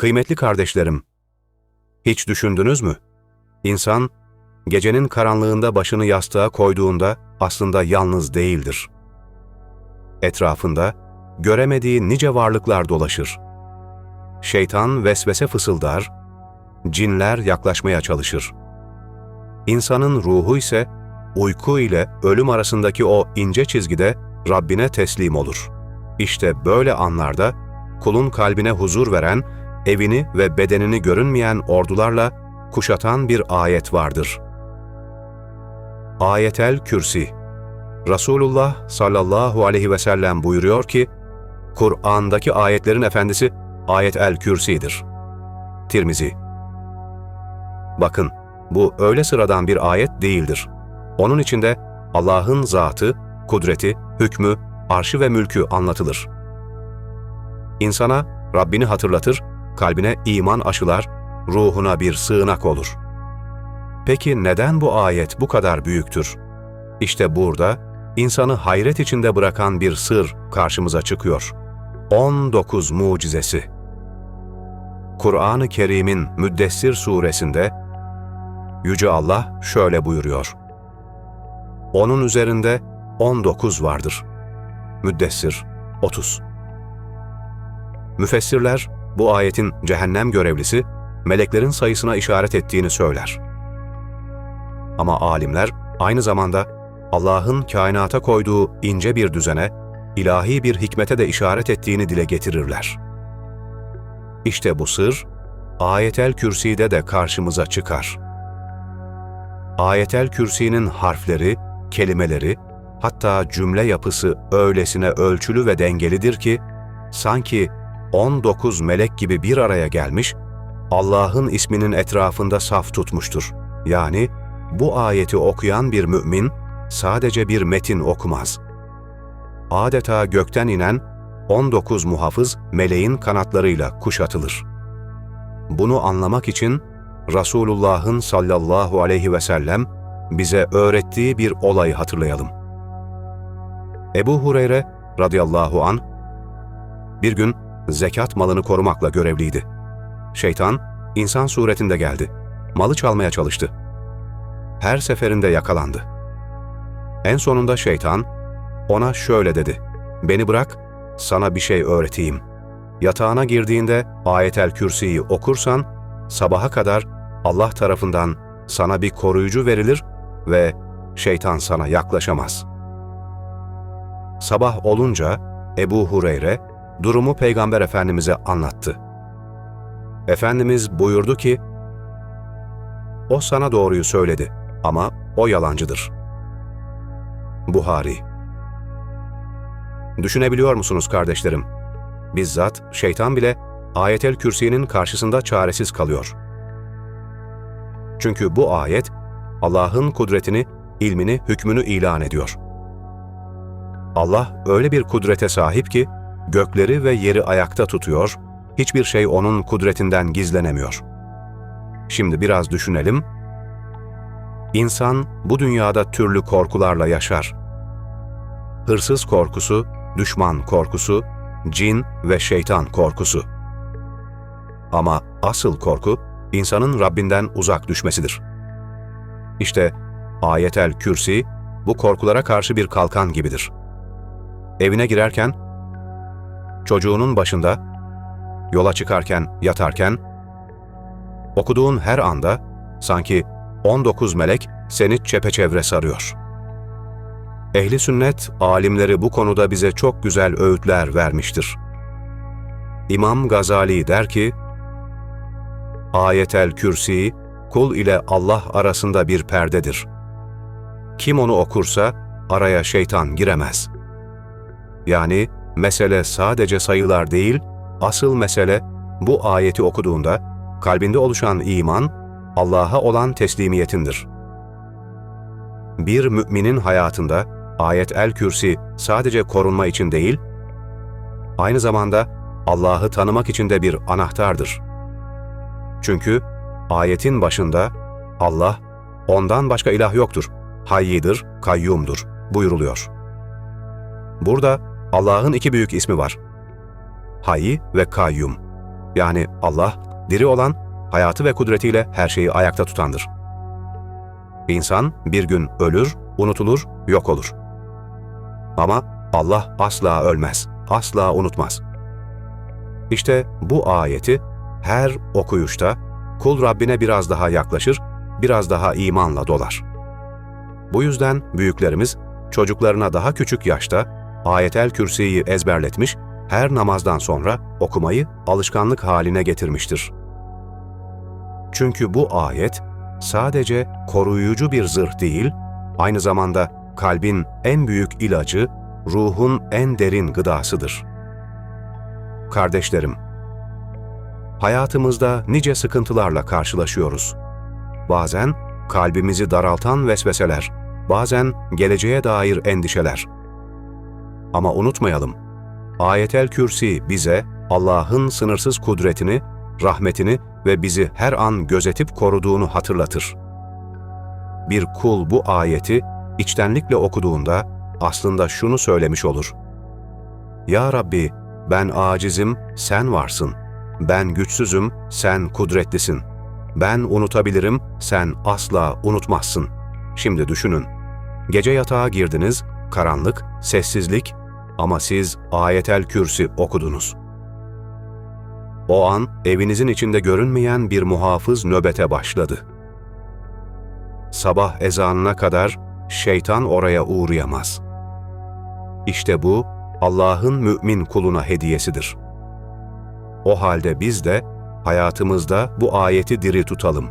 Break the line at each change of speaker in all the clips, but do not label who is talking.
Kıymetli kardeşlerim, hiç düşündünüz mü? İnsan, gecenin karanlığında başını yastığa koyduğunda aslında yalnız değildir. Etrafında göremediği nice varlıklar dolaşır. Şeytan vesvese fısıldar, cinler yaklaşmaya çalışır. İnsanın ruhu ise uyku ile ölüm arasındaki o ince çizgide Rabbine teslim olur. İşte böyle anlarda kulun kalbine huzur veren, evini ve bedenini görünmeyen ordularla kuşatan bir ayet vardır. Ayetel Kürsi Resulullah sallallahu aleyhi ve sellem buyuruyor ki, Kur'an'daki ayetlerin efendisi Ayet-el Kürsi'dir. Tirmizi Bakın, bu öyle sıradan bir ayet değildir. Onun içinde Allah'ın zatı, kudreti, hükmü, arşı ve mülkü anlatılır. İnsana Rabbini hatırlatır, kalbine iman aşılar, ruhuna bir sığınak olur. Peki neden bu ayet bu kadar büyüktür? İşte burada insanı hayret içinde bırakan bir sır karşımıza çıkıyor. 19 mucizesi. Kur'an-ı Kerim'in Müddessir suresinde Yüce Allah şöyle buyuruyor. Onun üzerinde 19 vardır. Müddessir 30. Müfessirler bu ayetin cehennem görevlisi meleklerin sayısına işaret ettiğini söyler. Ama alimler aynı zamanda Allah'ın kainata koyduğu ince bir düzene, ilahi bir hikmete de işaret ettiğini dile getirirler. İşte bu sır, Ayetel Kürsi'de de karşımıza çıkar. Ayetel Kürsi'nin harfleri, kelimeleri, hatta cümle yapısı öylesine ölçülü ve dengelidir ki, sanki 19 melek gibi bir araya gelmiş, Allah'ın isminin etrafında saf tutmuştur. Yani bu ayeti okuyan bir mümin sadece bir metin okumaz. Adeta gökten inen 19 muhafız meleğin kanatlarıyla kuşatılır. Bunu anlamak için Resulullah'ın sallallahu aleyhi ve sellem bize öğrettiği bir olayı hatırlayalım. Ebu Hureyre radıyallahu an bir gün zekat malını korumakla görevliydi. Şeytan insan suretinde geldi. Malı çalmaya çalıştı. Her seferinde yakalandı. En sonunda şeytan ona şöyle dedi. Beni bırak, sana bir şey öğreteyim. Yatağına girdiğinde ayetel kürsiyi okursan, sabaha kadar Allah tarafından sana bir koruyucu verilir ve şeytan sana yaklaşamaz. Sabah olunca Ebu Hureyre durumu Peygamber Efendimiz'e anlattı. Efendimiz buyurdu ki, O sana doğruyu söyledi ama o yalancıdır. Buhari Düşünebiliyor musunuz kardeşlerim? Bizzat şeytan bile ayetel kürsinin karşısında çaresiz kalıyor. Çünkü bu ayet Allah'ın kudretini, ilmini, hükmünü ilan ediyor. Allah öyle bir kudrete sahip ki, gökleri ve yeri ayakta tutuyor, hiçbir şey onun kudretinden gizlenemiyor. Şimdi biraz düşünelim. İnsan bu dünyada türlü korkularla yaşar. Hırsız korkusu, düşman korkusu, cin ve şeytan korkusu. Ama asıl korku, insanın Rabbinden uzak düşmesidir. İşte ayetel kürsi, bu korkulara karşı bir kalkan gibidir. Evine girerken, çocuğunun başında, yola çıkarken, yatarken, okuduğun her anda sanki 19 melek seni çepeçevre sarıyor. Ehli sünnet alimleri bu konuda bize çok güzel öğütler vermiştir. İmam Gazali der ki, Ayetel Kürsi, kul ile Allah arasında bir perdedir. Kim onu okursa araya şeytan giremez. Yani mesele sadece sayılar değil, asıl mesele bu ayeti okuduğunda kalbinde oluşan iman, Allah'a olan teslimiyetindir. Bir müminin hayatında ayet el kürsi sadece korunma için değil, aynı zamanda Allah'ı tanımak için de bir anahtardır. Çünkü ayetin başında Allah, ondan başka ilah yoktur, hayyidir, kayyumdur buyuruluyor. Burada Allah'ın iki büyük ismi var. Hayy ve kayyum. Yani Allah, diri olan, hayatı ve kudretiyle her şeyi ayakta tutandır. İnsan bir gün ölür, unutulur, yok olur. Ama Allah asla ölmez, asla unutmaz. İşte bu ayeti her okuyuşta kul Rabbine biraz daha yaklaşır, biraz daha imanla dolar. Bu yüzden büyüklerimiz çocuklarına daha küçük yaşta ayetel kürsiyi ezberletmiş, her namazdan sonra okumayı alışkanlık haline getirmiştir. Çünkü bu ayet sadece koruyucu bir zırh değil, aynı zamanda kalbin en büyük ilacı, ruhun en derin gıdasıdır. Kardeşlerim, hayatımızda nice sıkıntılarla karşılaşıyoruz. Bazen kalbimizi daraltan vesveseler, bazen geleceğe dair endişeler. Ama unutmayalım, Ayetel Kürsi bize Allah'ın sınırsız kudretini, rahmetini ve bizi her an gözetip koruduğunu hatırlatır. Bir kul bu ayeti içtenlikle okuduğunda aslında şunu söylemiş olur. Ya Rabbi, ben acizim, sen varsın. Ben güçsüzüm, sen kudretlisin. Ben unutabilirim, sen asla unutmazsın. Şimdi düşünün. Gece yatağa girdiniz, karanlık, sessizlik ama siz ayetel kürsi okudunuz. O an evinizin içinde görünmeyen bir muhafız nöbete başladı. Sabah ezanına kadar şeytan oraya uğrayamaz. İşte bu Allah'ın mümin kuluna hediyesidir. O halde biz de hayatımızda bu ayeti diri tutalım.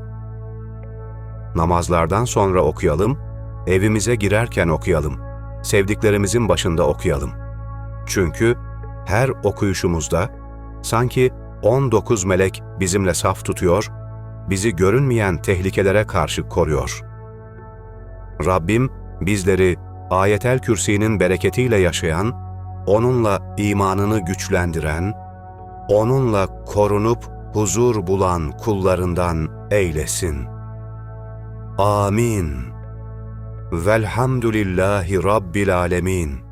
Namazlardan sonra okuyalım, evimize girerken okuyalım, sevdiklerimizin başında okuyalım. Çünkü her okuyuşumuzda sanki 19 melek bizimle saf tutuyor, bizi görünmeyen tehlikelere karşı koruyor. Rabbim bizleri ayetel kürsinin bereketiyle yaşayan, onunla imanını güçlendiren, onunla korunup huzur bulan kullarından eylesin. Amin. Velhamdülillahi Rabbil Alemin.